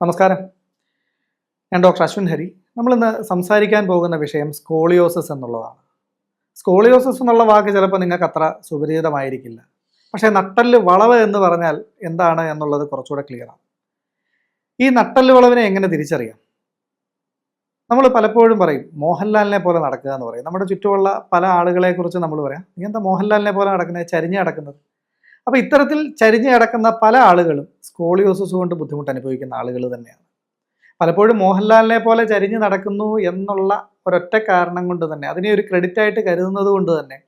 നമസ്കാരം. ഞാൻ ഡോക്ടർ അശ്വിൻ ഹരി. നമ്മളിന്ന് സംസാരിക്കാൻ പോകുന്ന വിഷയം സ്കോളിയോസിസ് എന്നുള്ളതാണ്. സ്കോളിയോസിസ് എന്നുള്ള വാക്ക് ചിലപ്പോൾ നിങ്ങൾക്ക് അത്ര സുപരിചിതമായിരിക്കില്ല. പക്ഷേ നട്ടൽ വളവ് എന്ന് പറഞ്ഞാൽ എന്താണ് എന്നുള്ളത് കുറച്ചുകൂടെ ക്ലിയറാണ് ഈ നട്ടൽ വളവിനെ എങ്ങനെ തിരിച്ചറിയാം? നമ്മൾ പലപ്പോഴും പറയും മോഹൻലാലിനെ പോലെ നടക്കുക എന്ന് പറയും. നമ്മുടെ ചുറ്റുമുള്ള പല ആളുകളെക്കുറിച്ച് നമ്മൾ പറയാം നീ എന്താ മോഹൻലാലിനെ പോലെ നടക്കുന്നത് ചരിഞ്ഞ് നടക്കുന്നത്? അപ്പോൾ ഇത്തരത്തിൽ ചരിഞ്ഞു കിടക്കുന്ന പല ആളുകളും സ്കോളിയോസിസ് കൊണ്ട് ബുദ്ധിമുട്ട് അനുഭവിക്കുന്ന ആളുകൾ തന്നെയാണ്. പലപ്പോഴും മോഹൻലാലിനെ പോലെ ചരിഞ്ഞ് നടക്കുന്നു എന്നുള്ള ഒരൊറ്റ കാരണം കൊണ്ട് തന്നെ അതിനെ ഒരു ക്രെഡിറ്റ് ആയിട്ട് കരുതുന്നത് കൊണ്ട് തന്നെ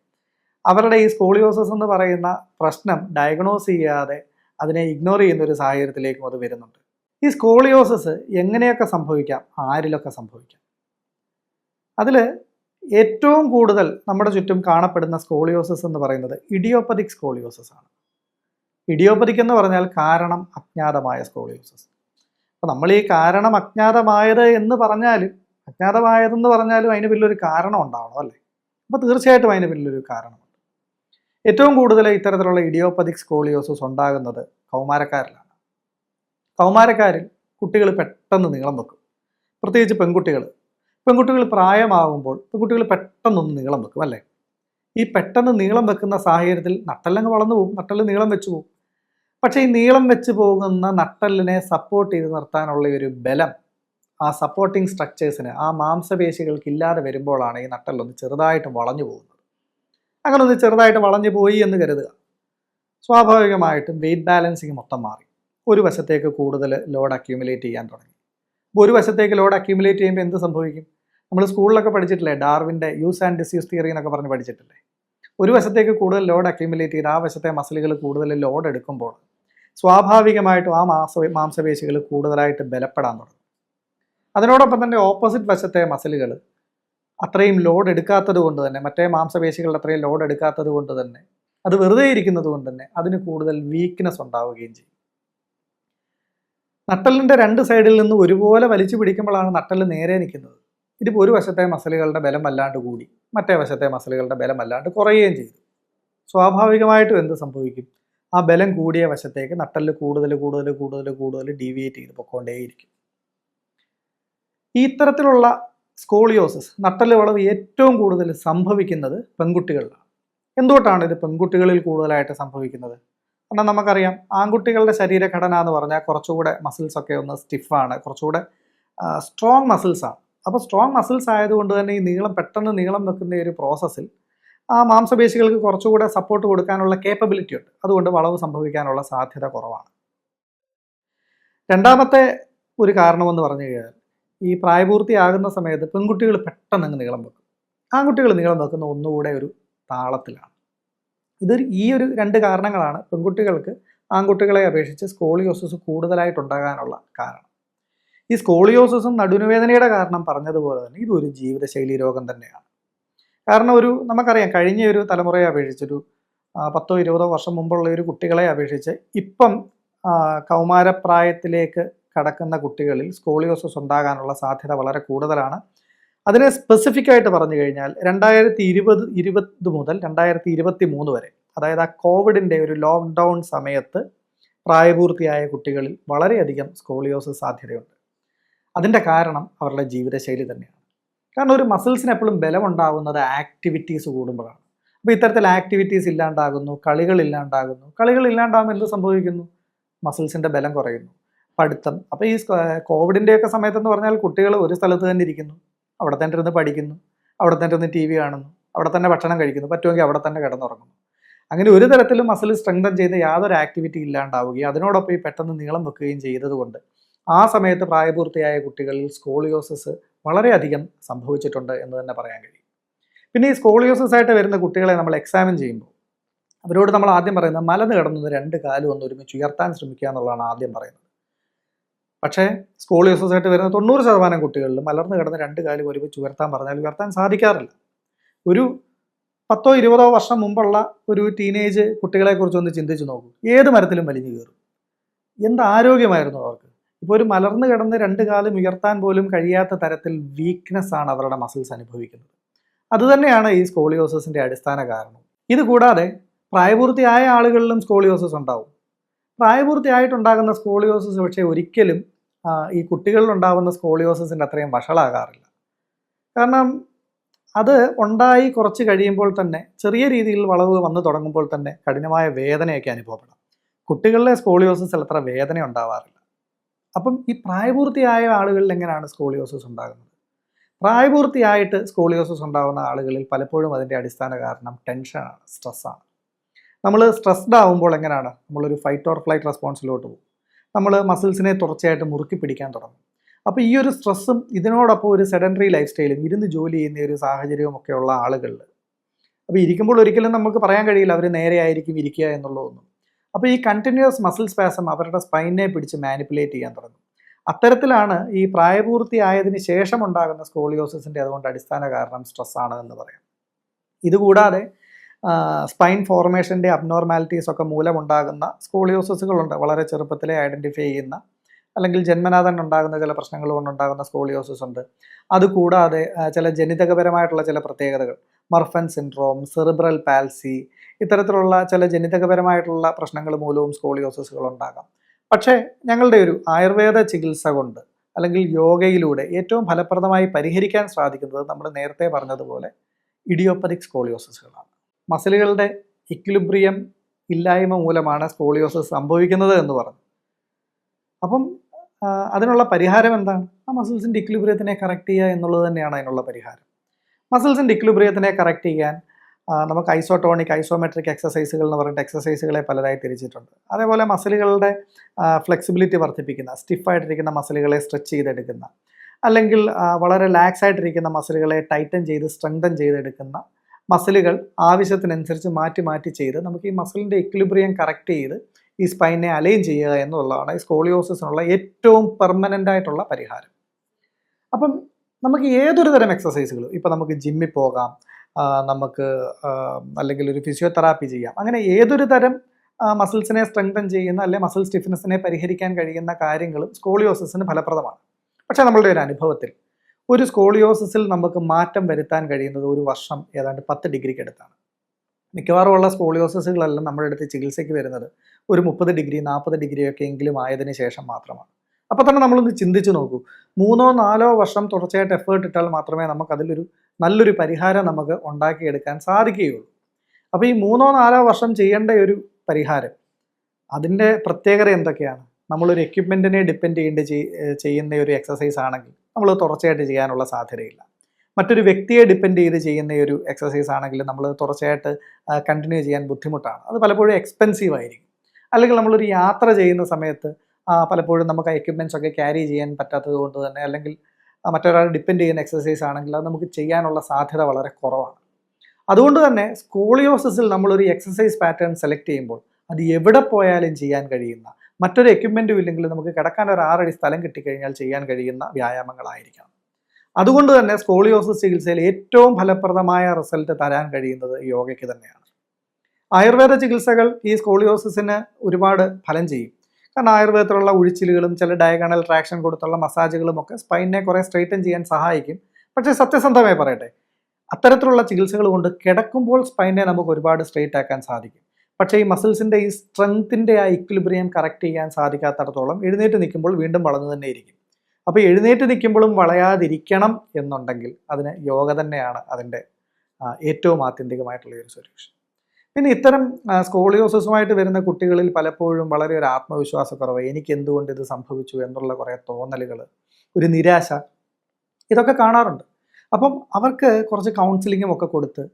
അവരുടെ ഈ സ്കോളിയോസിസ് എന്ന് പറയുന്ന പ്രശ്നം ഡയഗ്നോസ് ചെയ്യാതെ അതിനെ ഇഗ്നോർ ചെയ്യുന്ന ഒരു സാഹചര്യത്തിലേക്കും അത് വരുന്നുണ്ട്. ഈ സ്കോളിയോസിസ് എങ്ങനെയൊക്കെ സംഭവിക്കാം? ആരിലൊക്കെ സംഭവിക്കാം? അതിൽ ഏറ്റവും കൂടുതൽ നമ്മുടെ ചുറ്റും കാണപ്പെടുന്ന സ്കോളിയോസിസ് എന്ന് പറയുന്നത് ഇഡിയോപ്പതിക് സ്കോളിയോസിസ് ആണ്. ഇഡിയോപ്പതിക് എന്ന് പറഞ്ഞാൽ കാരണം അജ്ഞാതമായ സ്കോളിയോസിസ് അപ്പോൾ നമ്മൾ ഈ കാരണം അജ്ഞാതമായത് എന്ന് പറഞ്ഞാലും അജ്ഞാതമായതെന്ന് പറഞ്ഞാലും അതിന് വലിയൊരു കാരണം ഉണ്ടാവണം അല്ലേ? അപ്പോൾ തീർച്ചയായിട്ടും അതിന് വലിയൊരു കാരണമുണ്ട്. ഏറ്റവും കൂടുതൽ ഇത്തരത്തിലുള്ള ഇഡിയോപ്പതിക് സ്കോളിയോസിസ് ഉണ്ടാകുന്നത് കൗമാരക്കാരിലാണ്. കൗമാരക്കാരിൽ കുട്ടികൾ പെട്ടെന്ന് നീളം വെക്കും. പ്രത്യേകിച്ച് പെൺകുട്ടികൾ. പെൺകുട്ടികൾ പ്രായമാകുമ്പോൾ പെൺകുട്ടികൾ പെട്ടെന്നൊന്ന് നീളം വെക്കും അല്ലേ? ഈ പെട്ടെന്ന് നീളം വെക്കുന്ന സാഹചര്യത്തിൽ നട്ടെല്ലങ്ങ് വളർന്നു പോകും നട്ടെല്ല് നീളം വെച്ചു പോകും. പക്ഷേ ഈ നീളം വെച്ച് പോകുന്ന നട്ടലിനെ സപ്പോർട്ട് ചെയ്ത് നിർത്താനുള്ള ഒരു ബലം ആ സപ്പോർട്ടിങ് സ്ട്രക്ചേഴ്സിന് ആ മാംസപേശികൾക്ക് ഇല്ലാതെ വരുമ്പോഴാണ് ഈ നട്ടലൊന്ന് ചെറുതായിട്ട് വളഞ്ഞു പോകുന്നത്. അങ്ങനെ ഒന്ന് ചെറുതായിട്ട് വളഞ്ഞു പോയി എന്ന് കരുതുക. സ്വാഭാവികമായിട്ടും വെയിറ്റ് ബാലൻസിങ് മൊത്തം മാറി. ഒരു വശത്തേക്ക് കൂടുതൽ ലോഡ് അക്യൂമുലേറ്റ് ചെയ്യാൻ തുടങ്ങി. അപ്പോൾ ഒരു വശത്തേക്ക് ലോഡ് അക്യൂമുലേറ്റ് ചെയ്യുമ്പോൾ എന്ത് സംഭവിക്കും? നമ്മൾ സ്കൂളിലൊക്കെ പഠിച്ചിട്ടില്ലേ? ഡാർവിന്റെ യൂസ് ആൻഡ് ഡിസ്യൂസ് തിയറി എന്നൊക്കെ പറഞ്ഞ് പഠിച്ചിട്ടില്ലേ? ഒരു വശത്തേക്ക് കൂടുതൽ ലോഡ് അക്യൂമുലേറ്റ് ചെയ്ത് ആ വശത്തെ മസിലുകൾ കൂടുതൽ ലോഡ് എടുക്കുമ്പോൾ സ്വാഭാവികമായിട്ടും ആ മാംസ മാംസപേശികൾ കൂടുതലായിട്ട് ബലപ്പെടാൻ തുടങ്ങും. അതിനോടൊപ്പം തന്നെ ഓപ്പോസിറ്റ് വശത്തെ മസിലുകൾ അത്രയും ലോഡ് എടുക്കാത്തത് കൊണ്ട് തന്നെ മറ്റേ മാംസപേശികളുടെ അത്രയും ലോഡ് എടുക്കാത്തത് കൊണ്ട് തന്നെ അത് വെറുതെ ഇരിക്കുന്നത് കൊണ്ട് തന്നെ അതിന് കൂടുതൽ വീക്ക്നെസ് ഉണ്ടാവുകയും ചെയ്യും. നട്ടലിന്റെ രണ്ട് സൈഡിൽ നിന്ന് ഒരുപോലെ വലിച്ചു പിടിക്കുമ്പോഴാണ് നട്ടൽ നേരെ നിൽക്കുന്നത്. ഇതിപ്പോൾ ഒരു വശത്തെ മസിലുകളുടെ ബലം അല്ലാണ്ട് കൂടി മറ്റേ വശത്തെ മസിലുകളുടെ ബലം അല്ലാണ്ട് കുറയുകയും ചെയ്തു. സ്വാഭാവികമായിട്ടും എന്ത് സംഭവിക്കും? ആ ബലം കൂടിയ വശത്തേക്ക് നട്ടൽ കൂടുതൽ കൂടുതൽ കൂടുതൽ കൂടുതൽ ഡീവിയേറ്റ് ചെയ്ത് പൊക്കോണ്ടേയിരിക്കും. ഈ ഇത്തരത്തിലുള്ള സ്കോളിയോസിസ് നട്ടൽ വളവ് ഏറ്റവും കൂടുതൽ സംഭവിക്കുന്നത് പെൺകുട്ടികളിലാണ്. എന്തുകൊണ്ടാണ് ഇത് പെൺകുട്ടികളിൽ കൂടുതലായിട്ട് സംഭവിക്കുന്നത്? കാരണം നമുക്കറിയാം ആൺകുട്ടികളുടെ ശരീരഘടന എന്ന് പറഞ്ഞാൽ കുറച്ചുകൂടെ മസിൽസ് ഒക്കെ ഒന്ന് സ്റ്റിഫാണ് കുറച്ചുകൂടെ സ്ട്രോങ് മസിൽസാണ് അപ്പോൾ സ്ട്രോങ് മസിൽസ് ആയതുകൊണ്ട് തന്നെ ഈ നീളം പെട്ടെന്ന് നീളം വെക്കുന്ന ഒരു പ്രോസസ്സിൽ ആ മാംസപേശികൾക്ക് കുറച്ചുകൂടെ സപ്പോർട്ട് കൊടുക്കാനുള്ള കേപ്പബിലിറ്റി ഉണ്ട്. അതുകൊണ്ട് വളവ് സംഭവിക്കാനുള്ള സാധ്യത കുറവാണ്. രണ്ടാമത്തെ ഒരു കാരണമെന്ന് പറഞ്ഞു കഴിഞ്ഞാൽ ഈ പ്രായപൂർത്തിയാകുന്ന സമയത്ത് പെൺകുട്ടികൾ പെട്ടെന്ന് അങ്ങ് നീളം വെക്കും. ആൺകുട്ടികൾ നീളം വെക്കുന്ന ഒന്നുകൂടെ ഒരു താളത്തിലാണ്. ഇത് ഈ ഒരു രണ്ട് കാരണങ്ങളാണ് പെൺകുട്ടികൾക്ക് ആൺകുട്ടികളെ അപേക്ഷിച്ച് സ്കോളിയോസിസ് കൂടുതലായിട്ടുണ്ടാകാനുള്ള കാരണം. ഈ സ്കോളിയോസിസും നടുനുവേദനയുടെ കാരണം പറഞ്ഞതുപോലെ തന്നെ ഇതൊരു ജീവിതശൈലി രോഗം തന്നെയാണ്. കാരണം ഒരു നമുക്കറിയാം കഴിഞ്ഞ ഒരു തലമുറയെ അപേക്ഷിച്ചൊരു പത്തോ ഇരുപതോ വർഷം മുമ്പുള്ള ഒരു കുട്ടികളെ അപേക്ഷിച്ച് ഇപ്പം കൗമാരപ്രായത്തിലേക്ക് കടക്കുന്ന കുട്ടികളിൽ സ്കോളിയോസിസ് ഉണ്ടാകാനുള്ള സാധ്യത വളരെ കൂടുതലാണ്. അതിനെ സ്പെസിഫിക് ആയിട്ട് പറഞ്ഞു കഴിഞ്ഞാൽ രണ്ടായിരത്തി ഇരുപത് ഇരുപത് മുതൽ രണ്ടായിരത്തി ഇരുപത്തി മൂന്ന് വരെ അതായത് ആ കോവിഡിന്റെ ഒരു ലോക്ക്ഡൗൺ സമയത്ത് പ്രായപൂർത്തിയായ കുട്ടികളിൽ വളരെയധികം സ്കോളിയോസിസ് സാധ്യതയുണ്ട്. അതിന്റെ കാരണം അവരുടെ ജീവിതശൈലി തന്നെയാണ്. കാരണം ഒരു മസിൽസിന് എപ്പോഴും ബലം ഉണ്ടാകുന്നത് ആക്ടിവിറ്റീസ് കൂടുമ്പോഴാണ്. അപ്പോൾ ഇത്തരത്തിൽ ആക്ടിവിറ്റീസ് ഇല്ലാണ്ടാകുന്നു കളികൾ ഇല്ലാണ്ടാകുന്നു. കളികൾ ഇല്ലാണ്ടാകുമ്പോൾ എന്ത് സംഭവിക്കുന്നു? മസിൽസിന്റെ ബലം കുറയുന്നു. പഠിത്തം അപ്പോൾ ഈ കോവിഡിന്റെയൊക്കെ സമയത്തെന്ന് പറഞ്ഞാൽ കുട്ടികൾ ഒരു സ്ഥലത്ത് തന്നെ ഇരിക്കുന്നു. അവിടെ തന്നെ ഇരുന്ന് പഠിക്കുന്നു. അവിടെ തന്നെ ഇരുന്ന് ടി വി കാണുന്നു. അവിടെ തന്നെ ഭക്ഷണം കഴിക്കുന്നു. പറ്റുമെങ്കിൽ അവിടെ തന്നെ കിടന്നുറങ്ങുന്നു. അങ്ങനെ ഒരു തരത്തിലും മസിൽ സ്ട്രെങ്തൻ ചെയ്ത് യാതൊരു ആക്ടിവിറ്റി ഇല്ലാണ്ടാവുകയും അതിനോടൊപ്പം ഈ പെട്ടെന്ന് നീളം വെക്കുകയും ചെയ്തതുകൊണ്ട് ആ സമയത്ത് പ്രായപൂർത്തിയായ കുട്ടികളിൽ സ്കോളിയോസിസ് വളരെയധികം സംഭവിച്ചിട്ടുണ്ട് എന്ന് തന്നെ പറയാൻ കഴിയും. പിന്നെ ഈ സ്കോളിയോസിസ് ആയിട്ട് വരുന്ന കുട്ടികളെ നമ്മൾ എക്സാമിൻ ചെയ്യുമ്പോൾ അവരോട് നമ്മൾ ആദ്യം പറയുന്നത് മലന്ന് കിടന്നത് രണ്ട് കാലും ഒന്ന് ഒരുമിച്ച് ഉയർത്താൻ ശ്രമിക്കുക എന്നുള്ളതാണ് ആദ്യം പറയുന്നത്. പക്ഷേ സ്കോളിയോസിസ് ആയിട്ട് വരുന്ന തൊണ്ണൂറ് ശതമാനം കുട്ടികളിൽ മലർന്ന് കിടന്ന് രണ്ട് കാലും ഒരുമിച്ച് ഉയർത്താൻ പറഞ്ഞാൽ ഉയർത്താൻ സാധിക്കാറില്ല. ഒരു പത്തോ ഇരുപതോ വർഷം മുമ്പുള്ള ഒരു ടീനേജ് കുട്ടികളെക്കുറിച്ചൊന്ന് ചിന്തിച്ച് നോക്കൂ. ഏത് മരത്തിലും വലിഞ്ഞു കയറും? എന്ത് ആരോഗ്യമായിരുന്നു അവർക്ക്? ഇപ്പോൾ ഒരു മലർന്നു കിടന്ന് രണ്ട് കാലം ഉയർത്താൻ പോലും കഴിയാത്ത തരത്തിൽ വീക്ക്നെസ് ആണ് അവരുടെ മസിൽസ് അനുഭവിക്കുന്നത്. അതുതന്നെയാണ് ഈ സ്കോളിയോസിന്റെ അടിസ്ഥാന കാരണം. ഇത് കൂടാതെ പ്രായപൂർത്തിയായ ആളുകളിലും സ്കോളിയോസിസ് ഉണ്ടാവും. പ്രായപൂർത്തിയായിട്ടുണ്ടാകുന്ന സ്കോളിയോസിസ് പക്ഷേ ഒരിക്കലും ഈ കുട്ടികളിൽ ഉണ്ടാകുന്ന സ്കോളിയോസിന്റെ അത്രയും വഷളാകാറില്ല. കാരണം അത് ഉണ്ടായി കുറച്ച് കഴിയുമ്പോൾ തന്നെ ചെറിയ രീതിയിൽ വളവ് വന്നു തുടങ്ങുമ്പോൾ തന്നെ കഠിനമായ വേദനയൊക്കെ അനുഭവപ്പെടാം. കുട്ടികളിലെ സ്കോളിയോസിസിൽ അത്ര വേദന ഉണ്ടാവാറില്ല. അപ്പം ഈ പ്രായപൂർത്തിയായ ആളുകളിൽ എങ്ങനെയാണ് സ്കോളിയോസിസ് ഉണ്ടാകുന്നത്? പ്രായപൂർത്തിയായിട്ട് സ്കോളിയോസിസ് ഉണ്ടാകുന്ന ആളുകളിൽ പലപ്പോഴും അതിന്റെ അടിസ്ഥാന കാരണം ടെൻഷനാണ് സ്ട്രെസ്സാണ്. നമ്മൾ സ്ട്രെസ്ഡ് ആവുമ്പോൾ എങ്ങനെയാണ്? നമ്മളൊരു ഫൈറ്റ് ഓർ ഫ്ലൈറ്റ് റെസ്പോൺസിലോട്ട് പോകും. നമ്മൾ മസിൽസിനെ തുടർച്ചയായിട്ട് മുറുക്കി പിടിക്കാൻ തുടങ്ങും. അപ്പോൾ ഈ ഒരു സ്ട്രെസ്സും ഇതിനോടൊപ്പം ഒരു സെഡന്ററി ലൈഫ് സ്റ്റൈലും ഇരുന്ന് ജോലി ചെയ്യുന്ന ഒരു സാഹചര്യവും ഉള്ള ആളുകളിൽ. അപ്പോൾ ഇരിക്കുമ്പോൾ ഒരിക്കലും നമുക്ക് പറയാൻ കഴിയില്ല അവർ നേരെയായിരിക്കും ഇരിക്കുക എന്നുള്ളതൊന്നും. അപ്പോൾ ഈ കണ്ടിന്യൂസ് മസിൽ സ്പാസം അവരുടെ സ്പൈനെ പിടിച്ച് മാനിപ്പുലേറ്റ് ചെയ്യാൻ തുടങ്ങും. അത്തരത്തിലാണ് ഈ പ്രായപൂർത്തിയായതിന് ശേഷം ഉണ്ടാകുന്ന സ്കോളിയോസിന്റെ അതുകൊണ്ട് അടിസ്ഥാന കാരണം സ്ട്രെസ് ആണ് എന്ന് പറയാം. ഇതുകൂടാതെ സ്പൈൻ ഫോർമേഷന്റെ അബ്നോർമാലിറ്റീസ് ഒക്കെ മൂലമുണ്ടാകുന്ന സ്കോളിയോസിസുകളുണ്ട് വളരെ ചെറുപ്പത്തിലെ ഐഡന്റിഫൈ ചെയ്യുന്ന അല്ലെങ്കിൽ ജന്മനാ തന്നെ ഉണ്ടാകുന്ന ചില പ്രശ്നങ്ങൾ കൊണ്ടുണ്ടാകുന്ന സ്കോളിയോസിസ് ഉണ്ട്. അതുകൂടാതെ ചില ജനിതകപരമായിട്ടുള്ള ചില പ്രത്യേകതകൾ. മർഫൻ സിൻഡ്രോം സെറിബ്രൽ പാൽസി ഇത്തരത്തിലുള്ള ചില ജനിതകപരമായിട്ടുള്ള പ്രശ്നങ്ങൾ മൂലവും സ്കോളിയോസിസുകൾ ഉണ്ടാകാം പക്ഷേ ഞങ്ങളുടെ ഒരു ആയുർവേദ ചികിത്സ കൊണ്ട് അല്ലെങ്കിൽ യോഗയിലൂടെ ഏറ്റവും ഫലപ്രദമായി പരിഹരിക്കാൻ സാധിക്കുന്നത് നമ്മൾ നേരത്തെ പറഞ്ഞതുപോലെ ഇഡിയോപ്പതിക് സ്കോളിയോസിസുകളാണ്. മസിലുകളുടെ ഇക്വിലിബ്രിയം ഇല്ലായ്മ മൂലമാണ് സ്കോളിയോസിസ് സംഭവിക്കുന്നത് എന്ന് പറഞ്ഞു. അപ്പം അതിനുള്ള പരിഹാരം എന്താണ്? ആ മസിൽസിന്റെ ഇക്വിലിബ്രിയത്തിനെ കറക്റ്റ് ചെയ്യുക എന്നുള്ളത് തന്നെയാണ് അതിനുള്ള പരിഹാരം. മസിൽസിന്റെ ഇക്വിലിബ്രിയത്തിനെ കറക്റ്റ് ചെയ്യാൻ നമുക്ക് ഐസോട്ടോണിക് ഐസോമെട്രിക് എക്സസൈസുകൾ എന്ന് പറഞ്ഞിട്ട് എക്സസൈസുകളെ പലതായി തിരിച്ചിട്ടുണ്ട്. അതേപോലെ മസിലുകളുടെ ഫ്ലെക്സിബിലിറ്റി വർദ്ധിപ്പിക്കുന്ന സ്റ്റിഫായിട്ടിരിക്കുന്ന മസിലുകളെ സ്ട്രെച്ച് ചെയ്തെടുക്കുന്ന അല്ലെങ്കിൽ വളരെ ലാക്സ് ആയിട്ടിരിക്കുന്ന മസിലുകളെ ടൈറ്റൻ ചെയ്ത് സ്ട്രെങ്തൻ ചെയ്തെടുക്കുന്ന മസിലുകൾ ആവശ്യത്തിനനുസരിച്ച് മാറ്റി മാറ്റി ചെയ്ത് നമുക്ക് ഈ മസിലിന്റെ ഇക്വിലിബ്രിയം കറക്റ്റ് ചെയ്ത് ഈ സ്പൈനെ അലൈൻ ചെയ്യുക എന്നുള്ളതാണ് ഈ സ്കോളിയോസിസിനുള്ള ഏറ്റവും പെർമനന്റ് ആയിട്ടുള്ള പരിഹാരം. അപ്പം നമുക്ക് ഏതൊരു തരം എക്സസൈസുകളും ഇപ്പം നമുക്ക് ജിമ്മിൽ പോകാം നമുക്ക് അല്ലെങ്കിൽ ഒരു ഫിസിയോതെറാപ്പി ചെയ്യാം. അങ്ങനെ ഏതൊരു തരം മസിൽസിനെ സ്ട്രെങ്തൻ ചെയ്യുന്ന അല്ലെങ്കിൽ മസിൽ സ്റ്റിഫ്നെസ്സിനെ പരിഹരിക്കാൻ കഴിയുന്ന കാര്യങ്ങളും സ്കോളിയോസിന് ഫലപ്രദമാണ്. പക്ഷേ നമ്മളുടെ ഒരു അനുഭവത്തിൽ ഒരു സ്കോളിയോസിൽ നമുക്ക് മാറ്റം വരുത്താൻ കഴിയുന്നത് ഒരു വർഷം ഏതാണ്ട് പത്ത് ഡിഗ്രിക്ക് അടുത്താണ്. മിക്കവാറും ഉള്ള സ്കോളിയോസിസുകളെല്ലാം നമ്മുടെ അടുത്ത് ചികിത്സയ്ക്ക് വരുന്നത് ഒരു മുപ്പത് ഡിഗ്രി നാൽപ്പത് ഡിഗ്രി ഒക്കെ എങ്കിലും ആയതിനു ശേഷം മാത്രമാണ്. അപ്പോൾ തന്നെ നമ്മളൊന്ന് ചിന്തിച്ചു നോക്കൂ. മൂന്നോ നാലോ വർഷം തുടർച്ചയായിട്ട് എഫേർട്ട് ഇട്ടാൽ മാത്രമേ നമുക്ക് അതിലൊരു നല്ലൊരു പരിഹാരം നമുക്ക് ഉണ്ടാക്കിയെടുക്കാൻ സാധിക്കുകയുള്ളൂ. അപ്പോൾ ഈ മൂന്നോ നാലോ വർഷം ചെയ്യേണ്ട ഒരു പരിഹാരം അതിന്റെ പ്രത്യേകത എന്തൊക്കെയാണ്? നമ്മളൊരു എക്യുപ്മെന്റിനെ ഡിപ്പെൻഡ് ചെയ്യേണ്ട ചെയ്- ചെയ്യുന്ന ഒരു എക്സസൈസ് ആണെങ്കിൽ നമ്മൾ തുടർച്ചയായിട്ട് ചെയ്യാനുള്ള സാധ്യതയില്ല. മറ്റൊരു വ്യക്തിയെ ഡിപ്പെൻഡ് ചെയ്ത് ചെയ്യുന്ന ഒരു എക്സസൈസ് ആണെങ്കിൽ നമ്മൾ തുടർച്ചയായിട്ട് കണ്ടിന്യൂ ചെയ്യാൻ ബുദ്ധിമുട്ടാണ്. അത് പലപ്പോഴും എക്സ്പെൻസീവ് ആയിരിക്കും. അല്ലെങ്കിൽ നമ്മളൊരു യാത്ര ചെയ്യുന്ന സമയത്ത് പലപ്പോഴും നമുക്ക് എക്യുപ്മെന്റ്സ് ഒക്കെ ക്യാരി ചെയ്യാൻ പറ്റാത്തത് കൊണ്ട് തന്നെ അല്ലെങ്കിൽ ആ, മറ്റൊരാൾ ഡിപ്പെൻഡ് ചെയ്യുന്ന എക്സസൈസ് ആണെങ്കിൽ അത് നമുക്ക് ചെയ്യാനുള്ള സാധ്യത വളരെ കുറവാണ്. അതുകൊണ്ട് തന്നെ സ്കൂളിയോസിൽ നമ്മളൊരു എക്സസൈസ് പാറ്റേൺ സെലക്ട് ചെയ്യുമ്പോൾ അത് എവിടെ പോയാലും ചെയ്യാൻ കഴിയുന്ന മറ്റൊരു എക്യുപ്മെന്റും ഇല്ലെങ്കിൽ നമുക്ക് കിടക്കാൻ ഒരു ആറടി സ്ഥലം കിട്ടിക്കഴിഞ്ഞാൽ ചെയ്യാൻ കഴിയുന്ന വ്യായാമങ്ങളായിരിക്കണം. അതുകൊണ്ട് തന്നെ സ്കോളിയോസിസ് ചികിത്സയിൽ ഏറ്റവും ഫലപ്രദമായ റിസൾട്ട് തരാൻ കഴിയുന്നത് യോഗയ്ക്ക് തന്നെയാണ്. ആയുർവേദ ചികിത്സകൾ ഈ സ്കോളിയോസിസിന് ഒരുപാട് ഫലം ചെയ്യും. കാരണം ആയുർവേദത്തിലുള്ള ഉഴിച്ചിലുകളും ചില ഡയഗണൽ ട്രാക്ഷൻ കൊടുത്തുള്ള മസാജുകളും ഒക്കെ സ്പൈനെ കുറേ സ്ട്രെയിറ്റൻ ചെയ്യാൻ സഹായിക്കും. പക്ഷേ സത്യസന്ധമായി പറയട്ടെ അത്തരത്തിലുള്ള ചികിത്സകൾ കൊണ്ട് കിടക്കുമ്പോൾ സ്പൈനെ നമുക്ക് ഒരുപാട് സ്ട്രെയിറ്റ് ആക്കാൻ സാധിക്കും. പക്ഷേ ഈ മസിൽസിന്റെ ഈ സ്ട്രെങ്ത്തിന്റെ ആ ഇക്വിലിബ്രിയം കറക്റ്റ് ചെയ്യാൻ സാധിക്കാത്തടത്തോളം എഴുന്നേറ്റ് നിൽക്കുമ്പോൾ വീണ്ടും വളഞ്ഞു തന്നെ ഇരിക്കും. അപ്പോൾ എഴുന്നേറ്റ് നിൽക്കുമ്പോഴും വളയാതിരിക്കണം എന്നുണ്ടെങ്കിൽ അതിന് യോഗ തന്നെയാണ് അതിന്റെ ഏറ്റവും ആത്യന്തികമായിട്ടുള്ള ഒരു സൊല്യൂഷൻ പിന്നെ ഇത്തരം സ്കോളിയോസിസുമായിട്ട് വരുന്ന കുട്ടികളിൽ പലപ്പോഴും വളരെ ഒരു ആത്മവിശ്വാസക്കുറവ്. എനിക്ക് എന്തുകൊണ്ട് ഇത് സംഭവിച്ചു എന്നുള്ള കുറേ തോന്നലുകൾ ഒരു നിരാശ ഇതൊക്കെ കാണാറുണ്ട്. അപ്പം അവർക്ക് കുറച്ച് കൗൺസിലിങ്ങും ഒക്കെ കൊടുത്ത്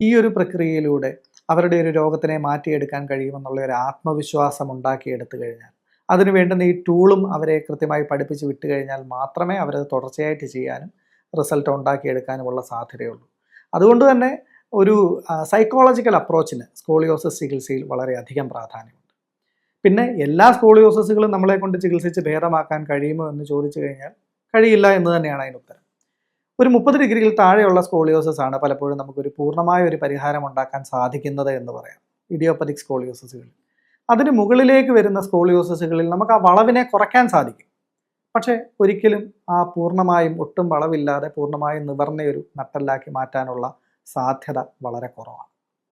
ഈ ഒരു പ്രക്രിയയിലൂടെ അവരുടെ ഒരു രോഗത്തിനെ മാറ്റിയെടുക്കാൻ കഴിയുമെന്നുള്ള ഒരു ആത്മവിശ്വാസം ഉണ്ടാക്കിയെടുത്തു കഴിഞ്ഞാൽ അതിനു വേണ്ടുന്ന ഈ ടൂളും അവരെ കൃത്യമായി പഠിപ്പിച്ച് വിട്ട് കഴിഞ്ഞാൽ മാത്രമേ അവരത് തുടർച്ചയായിട്ട് ചെയ്യാനും റിസൾട്ട് ഉണ്ടാക്കിയെടുക്കാനുമുള്ള സാധ്യതയുള്ളൂ. അതുകൊണ്ട് തന്നെ ഒരു സൈക്കോളജിക്കൽ അപ്രോച്ചിന് സ്കോളിയോസിസ് ചികിത്സയിൽ വളരെയധികം പ്രാധാന്യമുണ്ട്. പിന്നെ എല്ലാ സ്കോളിയോസിസുകളും നമ്മളെ കൊണ്ട് ചികിത്സിച്ച് ഭേദമാക്കാൻ കഴിയുമോ എന്ന് ചോദിച്ചു കഴിഞ്ഞാൽ കഴിയില്ല എന്ന് തന്നെയാണ് അതിന് ഉത്തരം. ഒരു മുപ്പത് ഡിഗ്രിയിൽ താഴെയുള്ള സ്കോളിയോസിസ് ആണ് പലപ്പോഴും നമുക്കൊരു പൂർണമായ ഒരു പരിഹാരം ഉണ്ടാക്കാൻ സാധിക്കുന്നത് എന്ന് പറയാം. ഇഡിയോപ്പതിക് സ്കോളിയോസസുകൾ അതിന് മുകളിലേക്ക് വരുന്ന സ്കോളിയോസിസുകളിൽ നമുക്ക് ആ വളവിനെ കുറയ്ക്കാൻ സാധിക്കും. പക്ഷേ ഒരിക്കലും ആ പൂർണമായും ഒട്ടും വളവില്ലാതെ പൂർണമായും നിവർന്നയൊരു നട്ടല്ലാക്കി മാറ്റാനുള്ള സാധ്യത വളരെ കുറവാണ്.